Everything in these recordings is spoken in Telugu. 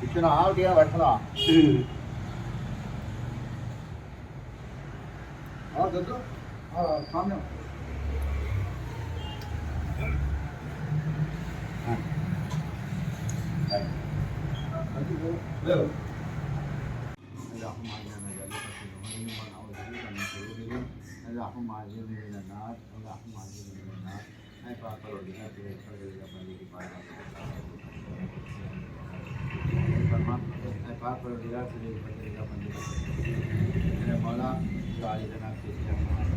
விட்டுனா ஆவட்டியா வெட்டலாம் ஆ சாமி चलो अल्लाहुम आजिल मिनन्नार अल्लाहुम आजिल मिनन्नार मैं पाक करो दिया तेरे पर दिया बंदी की बात मैं पाक करो दिया तेरे पर दिया बंदी की मौला जो आज जना के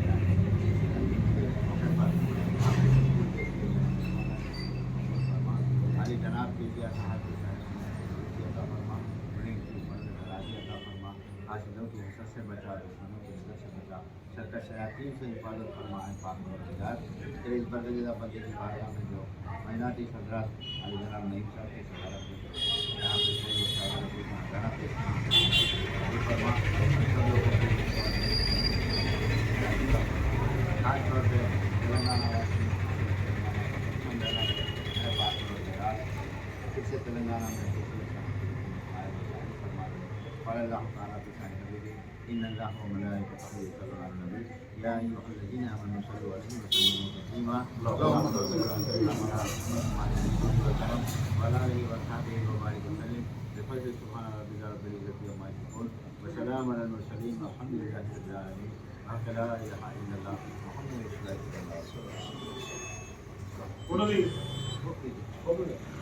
फासिलों की हसत से बचा, दुश्मनों की हसत से बचा। सरकत शयातीन से हिफाजत फरमाए पाक मददगार तेरे इस बदल जिला बंदे की बारह में जो मैनाती हजरात अली जनाब नईम साहब की सदारत खास तेलंगाना में قال الله تعالى في شأن نبيه إن الله وملائكته يصلون على النبي. يا أيها الذين آمنوا صلوا عليه وسلموا تسليما. اللهم صل على سيدنا وعلى آله وصحبه وبارك وسلم. بفضل سبحان ربك رب العزة عما يصفون وسلام على المرسلين والحمد لله رب العالمين. لا إله إلا الله محمد رسول الله صلى الله عليه وسلم.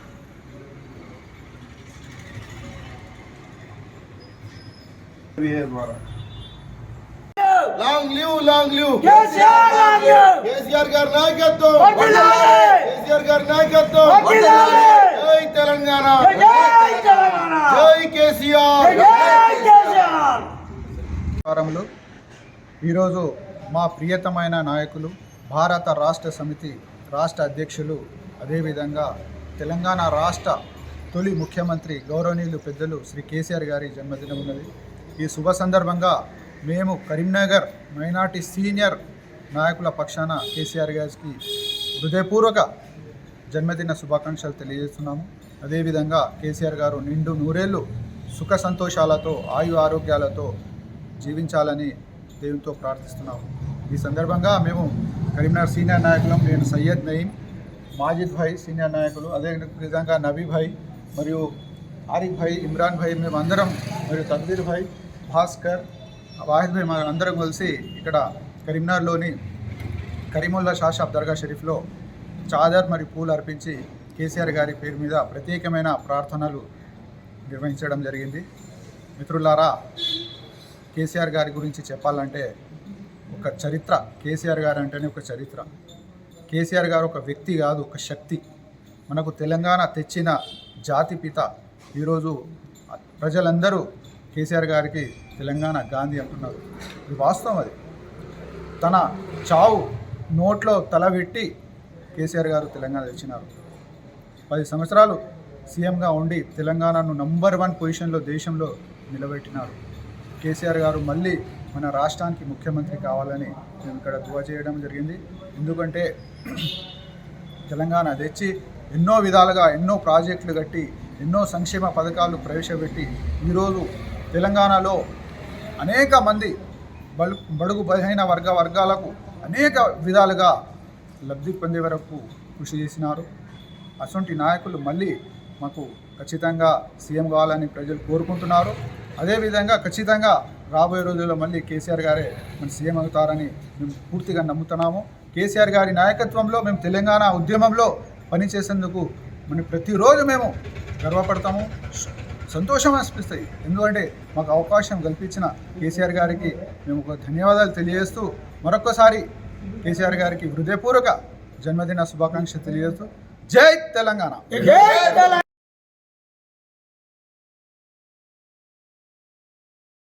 Long live long live KCR long KCR గారి నాయకత్వం! కేసీఆర్ గారి నాయకత్వం! జై తెలంగాణ. జై తెలంగాణ. జై కేసీఆర్. జై కేసీఆర్. నమస్కారములు ఈరోజు మా ప్రియతమైన నాయకులు భారత రాష్ట్ర సమితి రాష్ట్ర అధ్యక్షులు అదేవిధంగా తెలంగాణ రాష్ట్ర తొలి ముఖ్యమంత్రి గౌరవనీయులు పెద్దలు శ్రీ కేసీఆర్ గారి జన్మదినం ఉన్నది. ఈ శుభ సందర్భంగా మేము కరీంనగర్ మైనార్టీ సీనియర్ నాయకుల పక్షాన కేసీఆర్ గారికి హృదయపూర్వక జన్మదిన శుభాకాంక్షలు తెలియజేస్తున్నాము. అదేవిధంగా కేసీఆర్ గారు నిండు నూరేళ్ళు సుఖ సంతోషాలతో ఆయు ఆరోగ్యాలతో జీవించాలని దేవునితో ప్రార్థిస్తున్నాము. ఈ సందర్భంగా మేము కరీంనగర్ సీనియర్ నాయకులం నేను సయ్యద్ నయీం మాజిద్ భాయ్ సీనియర్ నాయకులు అదే విధంగా నబీ భాయ్ మరియు ఆరిఫ్ భాయ్ ఇమ్రాన్ భాయ్ మేమందరం మరియు తక్బీర్ భాయ్ భాస్కర్ వాహిద్ భాయ్ అందరం కలిసి ఇక్కడ కరీంనగర్లోని కరీముల్లా షాషాబ్ దర్గా షరీఫ్లో చాదర్ మరియు పూలు అర్పించి కేసీఆర్ గారి పేరు మీద ప్రత్యేకమైన ప్రార్థనలు నిర్వహించడం జరిగింది. మిత్రులారా కేసీఆర్ గారి గురించి చెప్పాలంటే ఒక చరిత్ర. కేసీఆర్ గారు అంటేనే ఒక చరిత్ర. కేసీఆర్ గారు ఒక వ్యక్తి కాదు ఒక శక్తి. మనకు తెలంగాణ తెచ్చిన జాతి పిత ఈరోజు ప్రజలందరూ కేసీఆర్ గారికి తెలంగాణ గాంధీ అంటున్నారు. ఇది వాస్తవం అది. తన చావు నోట్లో తల పెట్టి కేసీఆర్ గారు తెలంగాణ తెచ్చినారు. పది సంవత్సరాలు సీఎంగా ఉండి తెలంగాణను నంబర్ వన్ పొజిషన్లో దేశంలో నిలబెట్టినారు. కేసీఆర్ గారు మళ్ళీ మన రాష్ట్రానికి ముఖ్యమంత్రి కావాలని మేము ఇక్కడ దువా చేయడం జరిగింది. ఎందుకంటే తెలంగాణ తెచ్చి ఎన్నో విధాలుగా ఎన్నో ప్రాజెక్టులు కట్టి ఎన్నో సంక్షేమ పథకాలు ప్రవేశపెట్టి ఈరోజు తెలంగాణలో అనేక మంది బలు బడుగు బలహీన వర్గ వర్గాలకు అనేక విధాలుగా లబ్ధి పొందే వరకు కృషి చేసినారు. అటువంటి నాయకులు మళ్ళీ మాకు ఖచ్చితంగా సీఎం కావాలని ప్రజలు కోరుకుంటున్నారు. అదేవిధంగా ఖచ్చితంగా రాబోయే రోజుల్లో మళ్ళీ కేసీఆర్ గారే మన సీఎం అవుతారని మేము పూర్తిగా నమ్ముతున్నాము. కేసీఆర్ గారి నాయకత్వంలో మేము తెలంగాణ ఉద్యమంలో పనిచేసేందుకు మనం ప్రతిరోజు మేము గర్వపడతాము. సంతోషం అనిపిస్తాయి. ఎందుకంటే మాకు అవకాశం కల్పించిన కేసీఆర్ గారికి మేము ఒక ధన్యవాదాలు తెలియజేస్తూ మరొకసారి కేసీఆర్ గారికి హృదయపూర్వక జన్మదిన శుభాకాంక్షలు తెలియజేస్తూ జై తెలంగాణ.